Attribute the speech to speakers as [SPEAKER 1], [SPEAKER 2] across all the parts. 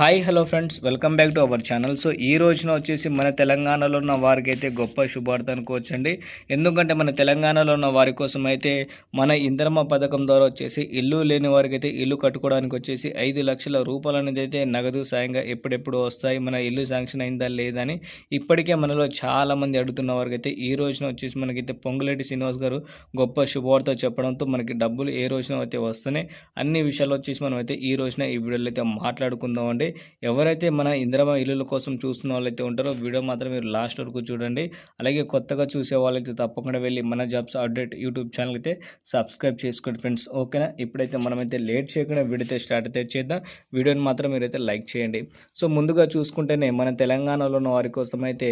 [SPEAKER 1] Hi hello friends welcome back to our channel so ఈ రోజున వచ్చేసి మన తెలంగాణలో ఉన్న వారికి అయితే గొప్ప శుభార్త అనుకోవచ్చండి. ఎందుకంటే మన తెలంగాణలో ఉన్న వారి కోసం అయితే మన ఇంద్రమ్మ పథకం ద్వారా వచ్చేసి ఇల్లు లేని వారికి అయితే ఇల్లు కట్టుకోవడానికి వచ్చేసి ఐదు లక్షల రూపాయలు అనేది అయితే నగదు సాయంగా ఎప్పుడెప్పుడు వస్తాయి మన ఇల్లు శాంక్షన్ అయిందా లేదని ఇప్పటికే మనలో చాలామంది అడుగుతున్న వారికి అయితే ఈ రోజున వచ్చేసి మనకైతే పొంగులేటి శ్రీనివాస్ గారు గొప్ప శుభవార్త చెప్పడంతో మనకి డబ్బులు ఏ రోజున అయితే వస్తున్నాయి అన్ని విషయాలు వచ్చేసి మనం అయితే ఈ రోజున ఈ వీడియోలో అయితే మాట్లాడుకుందాం అండి ఎవరైతే మన ఇందిరమ ఇల్లుల కోసం చూస్తున్న వాళ్ళైతే ఉంటారో వీడియో మాత్రం మీరు లాస్ట్ వరకు చూడండి. అలాగే కొత్తగా చూసే వాళ్ళైతే తప్పకుండా వెళ్ళి మన జాబ్స్ అప్డేట్ యూట్యూబ్ ఛానల్ అయితే సబ్స్క్రైబ్ చేసుకోండి ఫ్రెండ్స్. ఓకేనా? ఇప్పుడైతే మనమైతే లేట్ చేయకుండా వీడియో అయితే స్టార్ట్ అయితే చేద్దాం. వీడియోని మాత్రం మీరైతే లైక్ చేయండి. సో ముందుగా చూసుకుంటేనే మన తెలంగాణలో ఉన్న వారి కోసం అయితే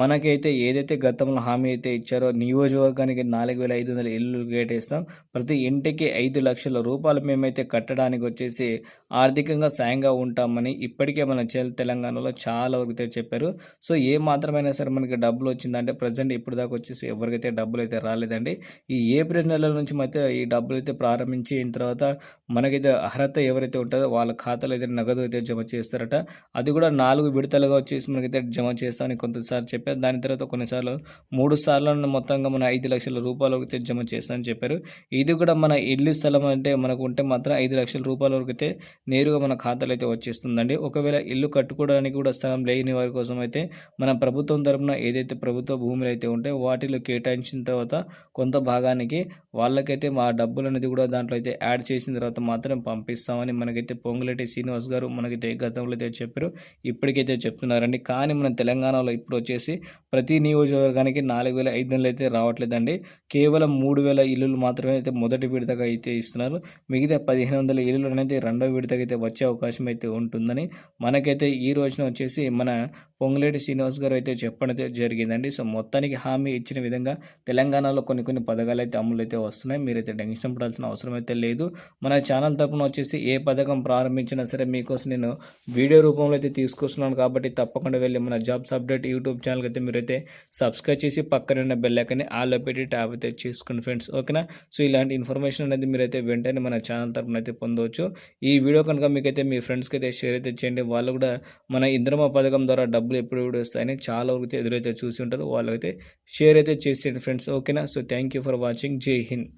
[SPEAKER 1] మనకైతే ఏదైతే గతంలో హామీ అయితే ఇచ్చారో నియోజకవర్గానికి నాలుగు వేల ఐదు వందల ఇల్లు కేటాయిస్తాం ప్రతి ఇంటికి ఐదు లక్షల రూపాయలు మేమైతే కట్టడానికి వచ్చేసి ఆర్థికంగా సాయంగా ఉంటామని ఇప్పటికే మన తెలంగాణలో చాలా వరకు అయితే చెప్పారు. సో ఏ మాత్రమైనా సరే మనకి డబ్బులు వచ్చిందంటే ప్రజెంట్ ఇప్పుడు దాకా వచ్చేసి ఎవరికైతే డబ్బులు అయితే రాలేదండి. ఈ ఏప్రిల్ నెల నుంచి అయితే ఈ డబ్బులు అయితే ప్రారంభించి అయిన తర్వాత మనకైతే అర్హత ఎవరైతే ఉంటుందో వాళ్ళ ఖాతాలో అయితే నగదు అయితే జమ చేస్తారట. అది కూడా నాలుగు విడతలుగా వచ్చేసి మనకైతే జమ చేస్తామని కొంతసార్లు చెప్పారు. దాని తర్వాత కొన్నిసార్లు మూడు సార్లు మొత్తంగా మన ఐదు లక్షల రూపాయల వరకు అయితే జమ చేస్తామని చెప్పారు. ఇది కూడా మన ఇల్లు స్థలం అంటే మనకు ఉంటే మాత్రం ఐదు లక్షల రూపాయల వరకు అయితే నేరుగా మన ఖాతాలో అయితే వచ్చేస్తుందండి ఒకవేళ ఇల్లు కట్టుకోవడానికి కూడా స్థలం లేని వారి కోసం అయితే మన ప్రభుత్వం తరపున ఏదైతే ప్రభుత్వ భూములు అయితే ఉంటాయో వాటిలో కేటాయించిన తర్వాత కొంత భాగానికి వాళ్ళకైతే మా డబ్బులు అనేది కూడా దాంట్లో అయితే యాడ్ చేసిన తర్వాత మాత్రం పంపిస్తామని మనకైతే పొంగులెట్టి శ్రీనివాస్ గారు మనకైతే గతంలో అయితే చెప్పారు. ఇప్పటికైతే చెప్తున్నారండి. కానీ మన తెలంగాణలో ఇప్పుడు వచ్చేసి ప్రతి నియోజకవర్గానికి నాలుగు వేల ఐదు వందలు అయితే రావట్లేదండి. కేవలం మూడు వేల ఇల్లులు మాత్రమే అయితే మొదటి విడతగా అయితే ఇస్తున్నారు. మిగతా పదిహేను వందల ఇల్లులు అనేది రెండో విడతగా అయితే వచ్చే అవకాశం అయితే ఉంటుంది. ఉంటుందని మనకైతే ఈ రోజున వచ్చేసి మన పొంగులేటి శ్రీనివాస్ గారు అయితే చెప్పడం అయితే జరిగిందండి. సో మొత్తానికి హామీ ఇచ్చిన విధంగా తెలంగాణలో కొన్ని కొన్ని పథకాలు అయితే అమలు అయితే వస్తున్నాయి. మీరైతే టెన్షన్ పడాల్సిన అవసరం అయితే లేదు. మన ఛానల్ తరపున వచ్చేసి ఏ పథకం ప్రారంభించినా సరే మీకోసం నేను వీడియో రూపంలో అయితే తీసుకొస్తున్నాను కాబట్టి తప్పకుండా వెళ్ళి మన జాబ్స్ అప్డేట్ యూట్యూబ్ ఛానల్కి అయితే మీరైతే సబ్స్క్రైబ్ చేసి పక్కన ఉన్న బెల్ ఆల్లో పెట్టి ట్యాబ్ అయితే చేసుకోండి ఫ్రెండ్స్. ఓకేనా? సో ఇలాంటి ఇన్ఫర్మేషన్ అనేది మీరైతే వెంటనే మన ఛానల్ తరపున అయితే పొందవచ్చు. ఈ వీడియో కనుక మీకైతే మీ ఫ్రెండ్స్కి అయితే షేర్ ఎదురైతే చేయండి వాళ్ళు కూడా మన ఇంద్రమ పథకం ద్వారా డబ్బులు ఎప్పుడు ఎప్పుడు వస్తాయని చాలా వరకు ఎదురైతే చూసి ఉంటారు. వాళ్ళకైతే షేర్ అయితే చేసేయండి ఫ్రెండ్స్. ఓకేనా? So thank you for watching. Jai Hind.